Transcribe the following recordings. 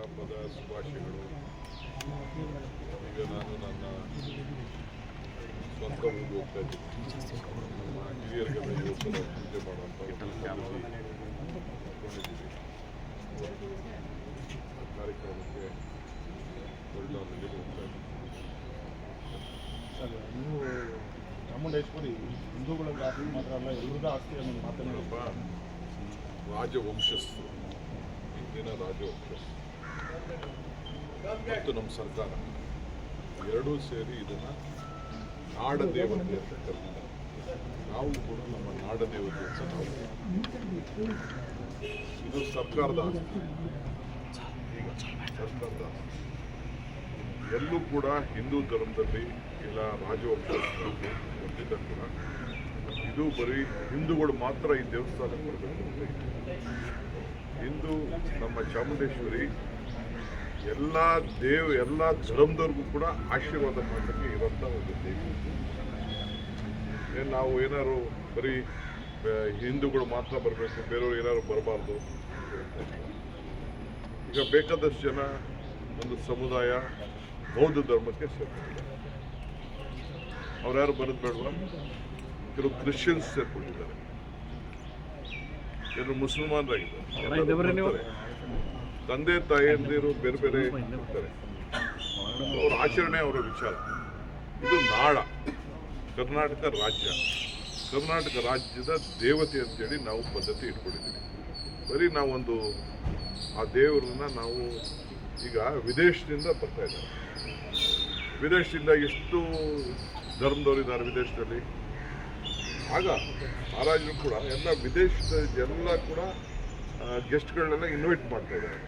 ಹಬ್ಬದ ಶುಭಾಶಯಗಳು. ಈಗ ನಾನು ನನ್ನ ಸ್ವಂತ ಊರಿಗೆ ಹೋಗ್ತಾ ಇದ್ದೀನಿ. ನಮ್ಮ ಹಿರಿಯರಿಗೆಲ್ಲ ಇವತ್ತು ಪೂಜೆ ಮಾಡುವಂಥ ಒಂದು ಪದ್ಧತಿ ಮಾಡ್ಕೊಂಡಿದ್ದೀವಿ ಒಂದು ಕಾರ್ಯಕ್ರಮಕ್ಕೆ ಹೊರಡೋದಕ್ಕೆ ಹೋಗ್ತಾ ಇದ್ದೀನಿ. ಚಾಮುಂಡೇಶ್ವರಿ ಹಿಂದೂಗಳ ಆಸ್ತಿ ಮಾತ್ರ ಅಲ್ಲ ಎಲ್ಲರಿಗೂ ಆಸ್ತಿ ಅನ್ನೋದು ಮಾತನಾಡಪ್ಪ ರಾಜವಂಶಸ್ಥರು ಹಿಂದಿನ ರಾಜವಂಶಸ್ಥರು. ಮತ್ತು ನಮ್ಮ ಸರ್ಕಾರ. ಎರಡೂ ಸೇರಿ ಇದನ್ನ ನಾಡ ದೇವತೆ ಅಂತ ನಾವು ಕೂಡ ನಮ್ಮ ನಾಡ ದೇವತೆ ಅಂತ ನಾವು ಇದು ಸರ್ಕಾರದ ಸರ್ಕಾರದ ಎಲ್ಲೂ ಕೂಡ ಹಿಂದೂ ಧರ್ಮದಲ್ಲಿ ಇಲ್ಲ ರಾಜವಂಶಸ್ಥರಲ್ಲಿ ಹೊಂದಿದ್ದ ಕೂಡ ಇದು ಬರೀ ಹಿಂದೂಗಳು ಮಾತ್ರ ಈ ದೇವಸ್ಥಾನಕ್ಕೆ ಬರಬೇಕು ಅಂತ ಹಿಂದೂ ನಮ್ಮ ಚಾಮುಂಡೇಶ್ವರಿ ಎಲ್ಲ ದೇವ್ ಎಲ್ಲ ಧರ್ಮದವ್ರಿಗೂ ಕೂಡ ಆಶೀರ್ವಾದ ಮಾಡಲಿಕ್ಕೆ ಇರುವಂಥ ಒಂದು ದೇವಿ. ನಾವು ಏನಾದ್ರು ಬರೀ ಹಿಂದೂಗಳು ಮಾತ್ರ ಬರಬೇಕು ಬೇರೆಯವ್ರು ಏನಾದ್ರು ಬರಬಾರ್ದು ಈಗ ಬೇಕಾದಷ್ಟು ಜನ ಒಂದು ಸಮುದಾಯ ಬೌದ್ಧ ಧರ್ಮಕ್ಕೆ ಸೇರ್ಕೊಂಡಿದ್ದಾರೆ. ಅವ್ರು ಯಾರು ಬರೋದು ಬೇಡವಾ? ಕೆಲವು ಕ್ರಿಶ್ಚಿಯನ್ಸ್ ಸೇರ್ಕೊಂಡಿದ್ದಾರೆ. ಕೆಲವು ಮುಸಲ್ಮಾನರಾಗಿದ್ದಾರೆ. ತಂದೆ ತಾಯಿಯಂದಿರು ಬೇರೆ ಬೇರೆ ಇರ್ತಾರೆ ಅವ್ರ ಆಚರಣೆ, ಅವರ ವಿಚಾರ. ಇದು ನಾಳ. ಕರ್ನಾಟಕ ರಾಜ್ಯ. ಕರ್ನಾಟಕ ರಾಜ್ಯದ ದೇವತೆ ಅಂತೇಳಿ ನಾವು ಪದ್ಧತಿ ಇಟ್ಕೊಂಡಿದ್ದೀವಿ. ಬರೀ ನಾವೊಂದು, ಆ ದೇವರನ್ನ ನಾವು ಈಗ ವಿದೇಶದಿಂದ ಬರ್ತಾ ಇದ್ದಾರೆ. ವಿದೇಶದಿಂದ ಎಷ್ಟು ಧರ್ಮದವರು ಇದ್ದಾರೆ ವಿದೇಶದಲ್ಲಿ? ಆಗ ಮಹಾರಾಜರು ಕೂಡ, ಎಲ್ಲ ವಿದೇಶದ ಎಲ್ಲ ಕೂಡ ಗೆಸ್ಟ್ಗಳನ್ನೆಲ್ಲ ಇನ್ವೈಟ್ ಮಾಡ್ತಾ ಇದ್ದಾರೆ.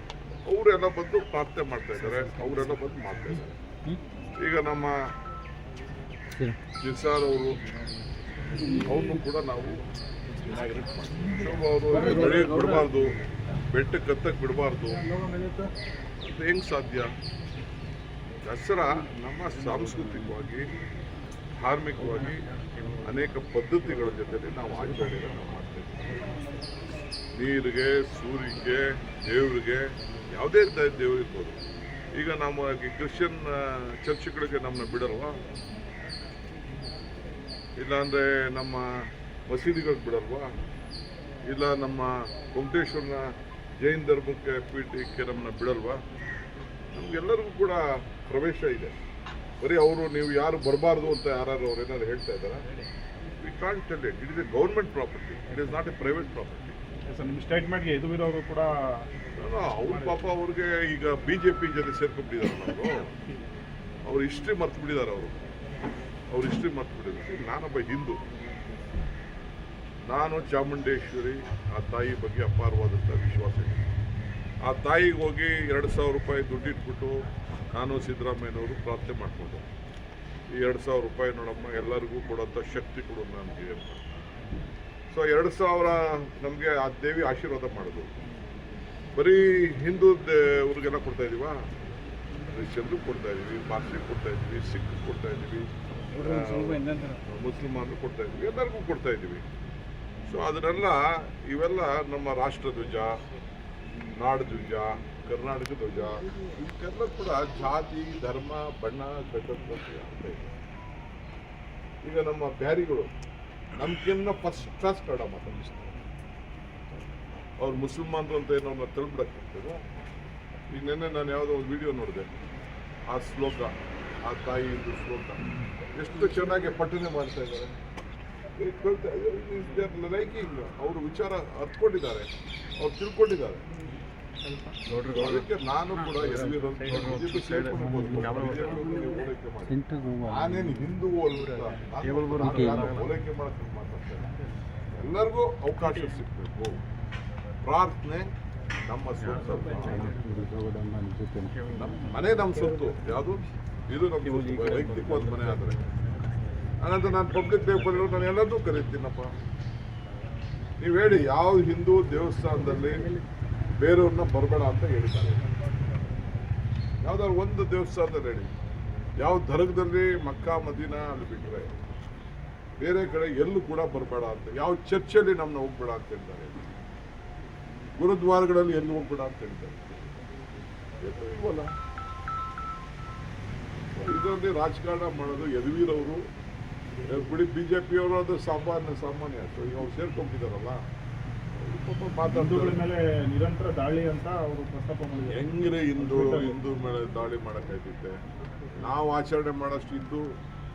ಅವರೆಲ್ಲ ಬಂದು ಪ್ರಾರ್ಥನೆ ಮಾಡ್ತಾ ಇದ್ದಾರೆ. ಅವರೆಲ್ಲ ಬಂದು ಮಾಡ್ತಾ ಇದ್ದಾರೆ. ಈಗ ನಮ್ಮ ನಿಸಾರ್ ಅವರು ಅವ್ರನ್ನೂ ಕೂಡ ನಾವು ಅವರು ಬಿಡಬಾರ್ದು ಬೆಟ್ಟಕ್ಕೆ ಕತ್ತಕ್ಕೆ ಬಿಡಬಾರ್ದು. ಅದು ಹೆಂಗೆ ಸಾಧ್ಯ? ದಸರಾ ನಮ್ಮ ಸಾಂಸ್ಕೃತಿಕವಾಗಿ, ಧಾರ್ಮಿಕವಾಗಿ ಅನೇಕ ಪದ್ಧತಿಗಳ ಜೊತೆಯಲ್ಲಿ ನಾವು ಆಚರಣೆಗಳನ್ನು ಮಾಡ್ತೇವೆ ನೀರಿಗೆ ಸೂರ್ಯಗೆ ದೇವರಿಗೆ, ಯಾವುದೇ ದೇವ್ರು ಇರ್ಬೋದು ಈಗ ನಮ್ಮ ಕ್ರಿಶ್ಚಿಯನ್ ಚರ್ಚ್ಗಳಿಗೆ ನಮ್ಮನ್ನ ಬಿಡಲ್ವಾ? ಇಲ್ಲಾಂದರೆ ನಮ್ಮ ಮಸೀದಿಗಳಿಗೆ ಬಿಡಲ್ವಾ? ಇಲ್ಲ ನಮ್ಮ ವೆಂಕಟೇಶ್ವರನ ಜೈನ್ ಧರ್ಮಕ್ಕೆ ಪೀಠಕ್ಕೆ ನಮ್ಮನ್ನ ಬಿಡಲ್ವಾ? ನಮ್ಗೆಲ್ಲರಿಗೂ ಕೂಡ ಪ್ರವೇಶ ಇದೆ. ಬರೀ ಅವರು, ನೀವು ಯಾರು ಬರಬಾರ್ದು ಅಂತ ಯಾರು ಅವ್ರು ಏನಾದ್ರು ಹೇಳ್ತಾ ಇದ್ದಾರೆ? We can't tell it it is a government property it is not a private property sir ನಿಮ್ಮ ಸ್ಟೇಟ್ಮೆಂಟ್ಗೆ ಎದುರಿರೋರು ಕೂಡ ಅವ್ರ ಪಾಪ ಅವ್ರಿಗೆ ಈಗ ಬಿ ಜೆ ಪಿ ಜೊತೆ ಸೇರ್ಕೊಂಡ್ಬಿಟ್ಟಿದ್ದಾರೆ ಅವರು. ಅವ್ರ ಹಿಸ್ಟ್ರಿ ಮರ್ತು ಬಿಟ್ಟಿದ್ದಾರೆ ಅವರು ಅವ್ರ ಹಿಸ್ಟ್ರಿ ಮರ್ತು ಬಿಟ್ಟಿದ್ದಾರೆ ನಾನೊಬ್ಬ ಹಿಂದೂ. ನಾನು ಚಾಮುಂಡೇಶ್ವರಿ, ಆ ತಾಯಿ ಬಗ್ಗೆ ಅಪಾರವಾದಂಥ ವಿಶ್ವಾಸ ಇದೆ. ಆ ತಾಯಿಗೆ ಹೋಗಿ ಎರಡು ಸಾವಿರ ರೂಪಾಯಿ ದುಡ್ಡಿಟ್ಬಿಟ್ಟು ನಾನು ಸಿದ್ದರಾಮಯ್ಯನವರು ಪ್ರಾರ್ಥನೆ ಮಾಡಿಕೊಂಡು ಈ ಎರಡು ಸಾವಿರ ರೂಪಾಯಿ ನೋಡಮ್ಮ, ಎಲ್ಲರಿಗೂ ಕೊಡೋಂಥ ಶಕ್ತಿ ಕೊಡು ನನಗೆ ಅಂತ ಸೊ ಎರಡು ಸಾವಿರ ನಮಗೆ ಆ ದೇವಿ ಆಶೀರ್ವಾದ ಮಾಡೋದು. ಬರೀ ಹಿಂದೂ ಅವ್ರಿಗೆಲ್ಲ ಕೊಡ್ತಾ ಇದೀವಾ? ಕ್ರಿಶ್ಚಿಯನ್ಗೂ ಕೊಡ್ತಾ ಇದೀವಿ ಪಾರ್ಸಿ ಕೊಡ್ತಾ ಇದೀವಿ ಸಿಖ್ ಕೊಡ್ತಾ ಇದೀವಿ ಮುಸ್ಲಿಮಾನರು ಕೊಡ್ತಾ ಇದೀವಿ ಎಲ್ಲರಿಗೂ ಕೊಡ್ತಾ ಇದೀವಿ. ಸೊ ಅದನ್ನೆಲ್ಲ ಇವೆಲ್ಲ ನಮ್ಮ ರಾಷ್ಟ್ರಧ್ವಜ ನಾಡಧ್ವಜ ಕರ್ನಾಟಕ ಧ್ವಜ ಇವಕ್ಕೆಲ್ಲ ಕೂಡ ಜಾತಿ ಧರ್ಮ ಬಣ್ಣ ಇದೆ. ಈಗ ನಮ್ಮ ಬ್ಯಾರಿಗಳು ನಮ್ಗಿನ್ನ ಫಸ್ಟ್ ಕ್ಲಾಸ್ ಕನ್ನಡ ಮಾತಾಡಿಸ್ತಾರೆ. ಅವ್ರು ಮುಸಲ್ಮಾನರು ಅಂತ ಏನೋ ತಳ್ಬಿಡಕ್ಕಾಗ್ತದೆ? ಈಗ ನಿನ್ನೆ ನಾನು ಯಾವುದೋ ಒಂದು ವಿಡಿಯೋ ನೋಡಿದೆ. ಆ ಶ್ಲೋಕ, ಆ ತಾಯಿಯಿಂದ ಶ್ಲೋಕ. ಎಷ್ಟು ಚೆನ್ನಾಗಿ ಪಠನೆ ಮಾಡ್ತಾ ಇದ್ದಾರೆ. ಲೈಕಿಂಗ್. ಅವರು ವಿಚಾರ ಅರ್ಥಕೊಂಡಿದ್ದಾರೆ ಅವ್ರು ತಿಳ್ಕೊಂಡಿದ್ದಾರೆ. ನಾನು ಕೂಡ ಎಲ್ಲಿರೋ ನಾನೇನು ಹಿಂದೂ ಹೋಲಿಕೆ ಎಲ್ಲರಿಗೂ ಅವಕಾಶ ಸಿಗಬೇಕು. ಪ್ರಾರ್ಥನೆ ನಮ್ಮ ಸ್ವಂತ ನಮ್ಮ ಮನೆ ನಮ್ಮ ಸೊತ್ತು ಯಾವುದು? ಇದು ನಮ್ಮ ಸೊತ್ತು. ವೈಯಕ್ತಿಕವಾದ ಮನೆ ಆದರೆ. ಅನಂತರ ನಾನು ಪಬ್ಲಿಕ್ ಪೇಪರ್ ಬಂದಿರೋ ನಾನು ಎಲ್ಲರನ್ನೂ ಕರೀತೀನಪ್ಪ. ನೀವು ಹೇಳಿ ಯಾವ ಹಿಂದೂ ದೇವಸ್ಥಾನದಲ್ಲಿ ಬೇರೆಯವ್ರನ್ನ ಬರಬೇಡ ಅಂತ ಹೇಳಿದ್ದಾರೆ. ಯಾವ್ದಾದ್ರು ಒಂದು ದೇವಸ್ಥಾನದಲ್ಲಿ ಹೇಳಿ ಯಾವ ದರ್ಗದಲ್ಲಿ ಮಕ್ಕಾ, ಮದೀನ ಅಲ್ಲಿ ಬಿಟ್ಟರೆ ಬೇರೆ ಕಡೆ ಎಲ್ಲೂ ಕೂಡ ಬರಬೇಡ ಅಂತ. ಯಾವ ಚರ್ಚಲ್ಲಿ ನಮ್ಮನ್ನ ಹೋಗ್ಬೇಡ ಅಂತ ಹೇಳ್ತಾರೆ. ಗುರುದ್ವಾರಗಳಲ್ಲಿ ಎಲ್ಲೂ ಹೋಗ್ಬೇಡ ಅಂತ ಹೇಳ್ತಾರೆ. ಇದರಲ್ಲಿ ರಾಜಕಾರಣ ಮಾಡೋದು ಯದುವೀರವರು. ಬಿ ಬಿಡಿ ಪಿಯವರು ಅದು ಸಾಮಾನ್ಯ ಸಾಮಾನ್ಯ. ಸೊ ಈಗ ಅವ್ರು ಸೇರ್ಕೊಂಡಿದ್ದಾರಲ್ಲ ಹಿಂದೂಗಳ ಮಾತಾಡ್ತಾರೆ. ಮೇಲೆ ನಿರಂತರ ದಾಳಿ ಅಂತ ಅವರು ಪ್ರಸ್ತಾಪ ಹೆಂಗ್ರೆ ಹಿಂದೂ ಹಿಂದೂ ಮೇಲೆ ದಾಳಿ ಮಾಡಕ್ಕಾಯ್ತೈತೆ? ನಾವು ಆಚರಣೆ ಮಾಡೋಷ್ಟು ಹಿಂದೂ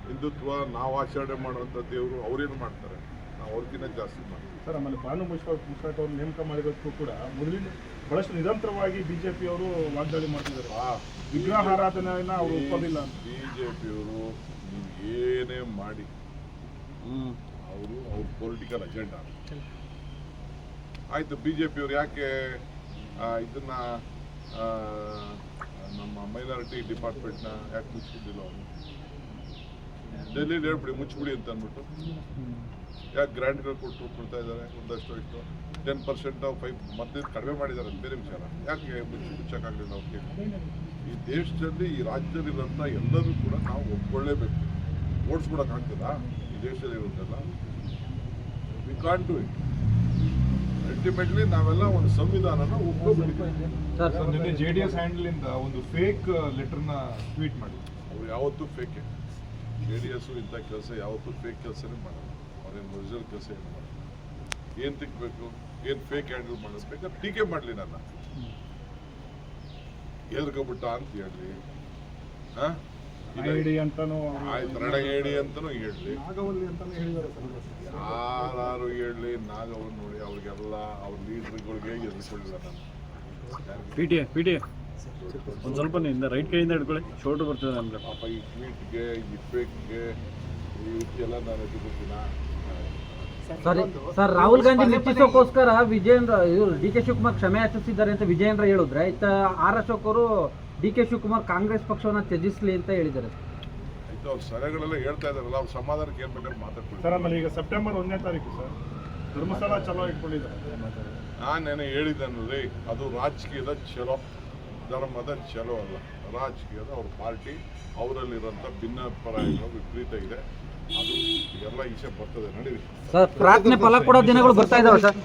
ಹಿಂದುತ್ವ ನಾವು ಆಚರಣೆ ಮಾಡುವಂಥ ದೇವರು ಅವ್ರೇನು ಮಾಡ್ತಾರೆ? ನಾವು ಅವ್ರಿಗಿಂತ ಜಾಸ್ತಿ ಮಾಡ್ತೀವಿ. ಸರ್ ಆಮೇಲೆ ಮುಷ್ಫಾಕ್ ಮುಷ್ಫಾಕ್ ಅವರು ನೇಮಕ ಮಾಡಿರೋದಕ್ಕೂ ಕೂಡ ಮೊದಲಿನ ಬಹಳಷ್ಟು ನಿರಂತರವಾಗಿ ಬಿಜೆಪಿ ಅವರು ವಾಗ್ದಾಳಿ ಮಾಡ್ತಿದ್ದಾರೆ. ವಿಗ್ರಹಾರಾಧನೆಯನ್ನ ಅವರು ಒಪ್ಪೋದಿಲ್ಲ ಅಂತ. ಬಿಜೆಪಿಯವರು ನೀವು ಏನೇ ಮಾಡಿ ಅವರು ಅವ್ರ ಪೊಲಿಟಿಕಲ್ ಅಜೆಂಡಾ ಆಯ್ತು ಬಿ ಯಾಕೆ ಆ, ಇದನ್ನ ಇದನ್ನು ನಮ್ಮ ಮೈನಾರಿಟಿ ಡಿಪಾರ್ಟ್ಮೆಂಟ್ನ ಯಾಕೆ ಮುಚ್ಚಿದ್ದಿಲ್ಲ ಅವರು? ಡೆಲ್ಲಿ ಹೇಳ್ಬಿಡಿ ಮುಚ್ಚಿಬಿಡಿ ಅಂತ ಅಂದ್ಬಿಟ್ಟು. ಯಾಕೆ ಗ್ರ್ಯಾಂಟ್ಗಳು ಕೊಟ್ಟು ಕೊಡ್ತಾ ಇದ್ದಾರೆ? ಒಂದಷ್ಟು ಇಷ್ಟು. ಟೆನ್ ಪರ್ಸೆಂಟ್ ಫೈವ್ ಮತ್ತೆ ಕಡಿಮೆ ಮಾಡಿದ್ದಾರೆ ಅಂತ ಬೇರೆ ವಿಚಾರ. ಯಾಕೆ ಮುಚ್ಚಿ ಮುಚ್ಚಕ್ಕಾಗಲಿಲ್ಲ ಅವ್ರಿಗೆ? ಈ ದೇಶದಲ್ಲಿ ಈ ರಾಜ್ಯದಲ್ಲಿರೋಂಥ ಎಲ್ಲರೂ ಕೂಡ ನಾವು ಒಪ್ಕೊಳ್ಳೇಬೇಕು. ಓಡಿಸ್ಬಿಡೋಕ್ಕಾಗ್ತದಾ ಈ ದೇಶದಲ್ಲಿ ಇರೋದೆಲ್ಲ we can't do it ultimately ನಾವೆಲ್ಲ ಒಂದು ಸಂವಿಧಾನನ ಒಪ್ಕೊಬಿಟ್ಟಿದ್ದೀವಿ. ಸರ್ ಸರ್ ನಿನ್ನೆ ಜೆ ಡಿ ಎಸ್ ಹ್ಯಾಂಡಲಿಂದ ಒಂದು ಫೇಕ್ ಲೆಟರ್ನ ಟ್ವೀಟ್ ಮಾಡಿ ಅವ್ರು ಯಾವತ್ತೂ ಫೇಕೆ ಜೆ ಡಿ ಎಸ್ ಇಂಥ ಕೆಲಸ ಯಾವತ್ತು ಫೇಕ್ ಕೆಲಸನೇ ಮಾಡಲ್ಲ. ಅವ್ರೇನು ಒರಿಜಿನಲ್ ಕೆಲಸ ಏನು ಮಾಡಲ್ಲ. ಏನು ತಿಕ್ಕಬೇಕು ಏನು ಫೇಕ್ ಹ್ಯಾಂಡಲ್ ಮಾಡಿಸ್ಬೇಕು? ಟೀಕೆ ಮಾಡಲಿ ನನ್ನ. ಎದ್ರಕೊಬಿಟ್ಟ ಅಂತ ಹೇಳಿ. ಹಾಂ? ಐಡಿ ಅಂತಾನು ಅವ್ರು- ಆಯ್ತು ರಣಗೇಡಿ ಅಂತಲೂ ಸರ್ ಯಾರು ಹೇಳಲಿ ನಾಗವನ್ ನೋಡಿ ಅವ್ರಿಗೆಲ್ಲ ಅವ್ರ ಲೀಡ್ರ್ಗಳಿಗೆ ಎದುರ್ಕೊಳ್ಳಿಲ್ಲ ನಾನು ಪಿ ಟಿ ಪಿ ಟಿ ಒಂದು ಸ್ವಲ್ಪ ನಿಂದ ರೈಟ್ ಕೈಯಿಂದ ಹಿಡ್ಕೊಳ್ಳಿ ಶೋಲ್ಡರ್ ಬರ್ತದೆ ನಮ್ಗೆ. ಪಾಪ ಈ ಟ್ವೀಟ್ಗೆ ಈ ಫೇಕ್ಗೆ ಇವಕ್ಕೆಲ್ಲ ನಾನು ಎದುರ್ಕೊಳ್ತೀನ ಸರ್ ಸರ್. ರಾಹುಲ್ ಗಾಂಧಿ ಮೆಚ್ಚಿಸೋಕೋಸ್ಕರ ವಿಜಯೇಂದ್ರ ಇವರು ಡಿ ಕೆ ಶಿವಕುಮಾರ್ ಕ್ಷಮೆ ಯಾಚಿಸಿದ್ದಾರೆ ಅಂತ ವಿಜಯೇಂದ್ರ ಹೇಳಿದ್ರೆ. ಇತ್ತ ಆರ್ ಅಶೋಕ್ ಅವರು ಡಿ ಕೆ ಶಿವಕುಮಾರ್ ಕಾಂಗ್ರೆಸ್ ಪಕ್ಷವನ್ನ ತ್ಯಜಿಸಲಿ ಅಂತ ಹೇಳಿದ್ದಾರೆ. ಆಯ್ತು ಅವ್ರು ಸಲಹೆಗಳೆಲ್ಲ ಹೇಳ್ತಾ ಇದಾರಲ್ಲ ಅವ್ರ ಸಮಾಧಾನಕ್ಕೆ ಏನ್ ಬೇಕಾದ್ರೆ ಸರ್ ಮಾತಾಡ್ಕೊಳ್ತಾರೆ ಆಮೇಲೆ ಈಗ ಸೆಪ್ಟೆಂಬರ್ ಒಂದನೇ ತಾರೀಕು ಸರ್ ಧರ್ಮಸ್ಥಳ ಚಲೋ ಇಟ್ಕೊಂಡಿದ್ದಾರೆ. ನಾನೇನು ಹೇಳಿದ್ದೇನಲ್ರಿ ಅದು ರಾಜಕೀಯದ ಚಲೋ ಧರ್ಮದ ಚಲೋ ಅಲ್ಲ. ರಾಜಕೀಯದ ಅವ್ರ ಪಾರ್ಟಿ ಅವರಲ್ಲಿರೋಂಥ ಭಿನ್ನಾಭಿಪ್ರಾಯಗಳು ವಿಪರೀತ ಇದೆ. ಅದು ಎಲ್ಲ ಈಚೆ ಬರ್ತದೆ ನಡೀರಿ. ಸರ್ ಪ್ರಾರ್ಥನೆ ಫಲ ಕೊಡೋ ದಿನಗಳು ಬರ್ತಾ ಇದಾವೆ ಸರ್.